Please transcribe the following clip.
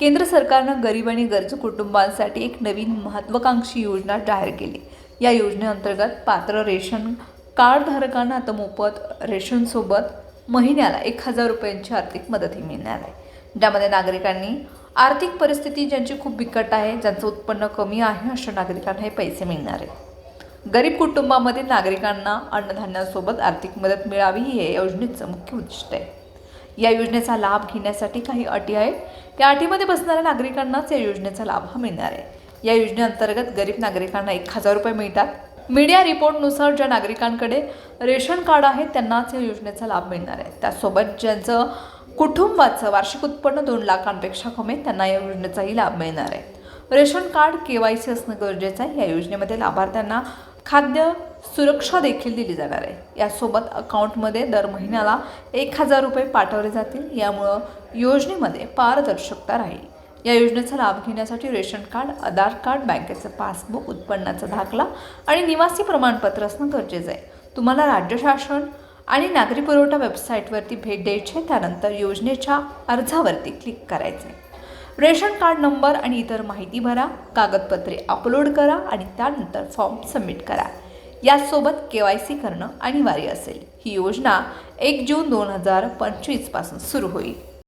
केंद्र सरकारनं गरीब आणि गरजू कुटुंबांसाठी एक नवीन महत्त्वाकांक्षी योजना जाहीर केली. या योजनेअंतर्गत पात्र रेशन कार्डधारकांना आता मोफत रेशनसोबत महिन्याला एक हजार रुपयांची आर्थिक मदतही मिळणार आहे. ज्यामध्ये नागरिकांनी आर्थिक परिस्थिती ज्यांची खूप बिकट आहे ज्यांचं उत्पन्न कमी आहे अशा नागरिकांना हे पैसे मिळणार आहेत. गरीब कुटुंबामधील नागरिकांना अन्नधान्यासोबत आर्थिक मदत मिळावी हे योजनेचं मुख्य उद्दिष्ट आहे. या योजनेचा लाभ घेण्यासाठी काही अटी आहेत. त्या अटीमध्ये बसणाऱ्या नागरिकांनाच या योजनेचा लाभ हा मिळणार आहे. या योजनेअंतर्गत गरीब नागरिकांना एक हजार रुपये मिळतात. मीडिया रिपोर्टनुसार ज्या नागरिकांकडे रेशन कार्ड आहे त्यांनाच या योजनेचा लाभ मिळणार आहे. त्यासोबत ज्यांचं कुटुंबाचं वार्षिक उत्पन्न दोन लाखांपेक्षा कमी आहे, त्यांना या योजनेचाही लाभ मिळणार आहे. Ration card K Y C असणं गरजेचं आहे. या योजनेमध्ये लाभार्थ्यांना खाद्य सुरक्षा देखील दिली जाणार आहे. यासोबत अकाउंटमध्ये दर महिन्याला एक हजार रुपये पाठवले जातील. यामुळं योजनेमध्ये पारदर्शकता राहील. या योजनेचा लाभ घेण्यासाठी रेशन कार्ड आधार कार्ड बँकेचं पासबुक उत्पन्नाचा दाखला आणि निवासी प्रमाणपत्र असणं गरजेचं आहे. तुम्हाला राज्य शासन आणि नागरी पुरवठा वेबसाईटवरती भेट द्यायची आहे. त्यानंतर योजनेच्या अर्जावरती क्लिक करायचं आहे रेशन कार्ड नंबर आणि इतर माहिती भरा कागदपत्रे अपलोड करा आणि त्यानंतर फॉर्म सबमिट करा. यासोबत के वाय सी करणं अनिवार्य असेल. ही योजना एक जून दोन हजार पंचवीसपासून सुरू होईल.